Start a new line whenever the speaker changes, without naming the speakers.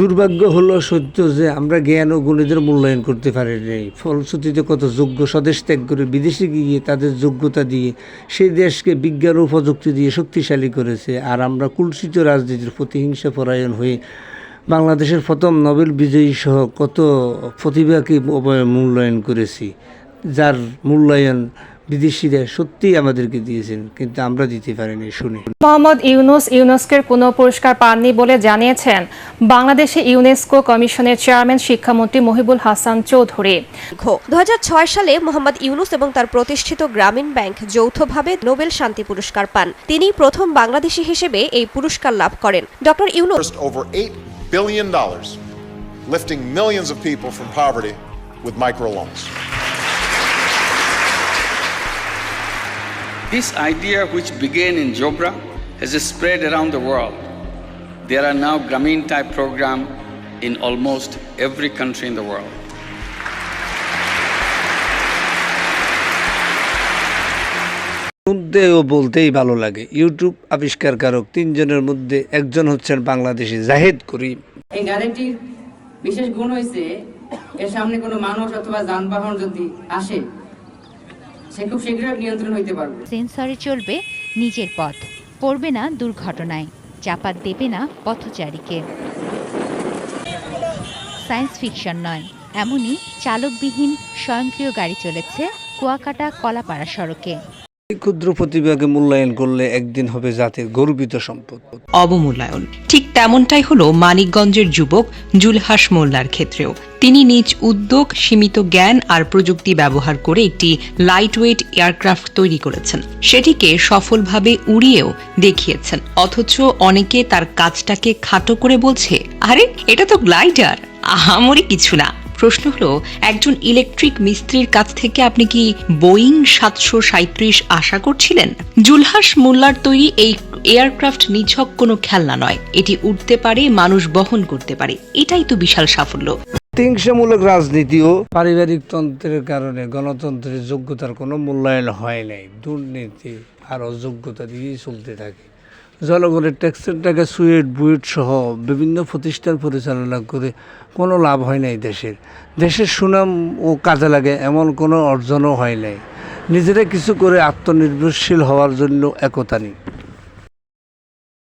দুর্ভাগ্য হলো সত্য যে আমরা জ্ঞান ও গুণীদের মূল্যায়ন করতে পারিনি ফলশ্রুতিতে কত যোগ্য স্বদেশ ত্যাগ করে বিদেশে গিয়ে তাদের যোগ্যতা দিয়ে সেই দেশকে বিজ্ঞান ও প্রযুক্তি দিয়ে শক্তিশালী করেছে আর আমরা কুলসিত রাজনীতির প্রতিহিংসা পরায়ণ হয়ে বাংলাদেশের প্রথম নোবেল বিজয়ী সহ কত প্রতিভাকে মূল্যায়ন করেছি যার মূল্যায়ন বিদেশিরা সত্যি আমাদেরকে দিয়েছেন কিন্তু আমরা দিতে পারিনি শুনে
মোহাম্মদ ইউনুস ইউনেস্কের কোনো পুরস্কার পাননি বলে জানিয়েছেন বাংলাদেশে ইউনেস্কো কমিশনের চেয়ারম্যান শিক্ষামন্ত্রী মহিবুল হাসান চৌধুরী দু সালে মোহাম্মদ ইউনুস এবং তার প্রতিষ্ঠিত গ্রামীণ ব্যাংক যৌথভাবে নোবেল শান্তি পুরস্কার পান তিনি প্রথম বাংলাদেশি হিসেবে এই পুরস্কার লাভ করেন
doctor Yunus over 8 billion lifting millions of people from poverty with micro loans This idea, which began in Jobra, has spread around the world. There are now Grameen type programs in almost every country in the world. ও বলতেই ভালো লাগে YouTube আবিষ্কার আবিষ্কারকারক তিনজনের মধ্যে একজন হচ্ছেন বাংলাদেশি জাহেদ করিম এই গাড়িটির বিশেষ গুণ হয়েছে এর সামনে কোনো মানুষ অথবা যানবাহন যদি আসে সে খুব শীঘ্রই নিয়ন্ত্রণ হইতে পারবে সেন্সরে চলবে নিজের পথ পড়বে না দুর্ঘটনায় চাপা দেবে না পথচারীকে সায়েন্স ফিকশন নয় এমনই চালকবিহীন স্বয়ংক্রিয় গাড়ি চলেছে কুয়াকাটা কলাপাড়া সড়কে ক্ষুদ্র প্রতিভাকে মূল্যায়ন করলে একদিন হবে জাতির গর্বিত সম্পদ অবমূল্যায়ন ঠিক তেমনটাই হলো মানিকগঞ্জের যুবক জুলহাস মোল্লার ক্ষেত্রেও তিনি নিজ উদ্যোগ সীমিত জ্ঞান আর প্রযুক্তি ব্যবহার করে একটি লাইটওয়েট এয়ারক্রাফট তৈরি করেছেন সেটিকে সফলভাবে উড়িয়েও দেখিয়েছেন অথচ অনেকে তার কাজটাকে খাটো করে বলছে আরে এটা তো গ্লাইডার আহামরি কিছু না প্রশ্ন হলো একজন ইলেকট্রিক মিস্ত্রির কাছ থেকে আপনি কি বোয়িং সাতশো সাঁত্রিশ আশা করছিলেন জুলহাস মোল্লার তৈরি এই এয়ারক্রাফট নিছক কোনো খেলনা নয় এটি উঠতে পারে মানুষ বহন করতে পারে এটাই তো বিশাল সাফল্য হিংসামূলক রাজনীতিও পারিবারিক তন্ত্রের কারণে গণতন্ত্রের যোগ্যতার কোনো মূল্যায়ন হয় নাই দুর্নীতি আর অযোগ্যতা দিয়েই চলতে থাকে জনগণের ট্যাক্সের টাকা সুয়েট বুয়েট সহ বিভিন্ন প্রতিষ্ঠান পরিচালনা করে কোনো লাভ হয় নাই দেশের দেশের সুনাম ও কাজে লাগে এমন কোনো অর্জনও হয় নাই নিজেরা কিছু করে আত্মনির্ভরশীল হওয়ার জন্য একতা নেই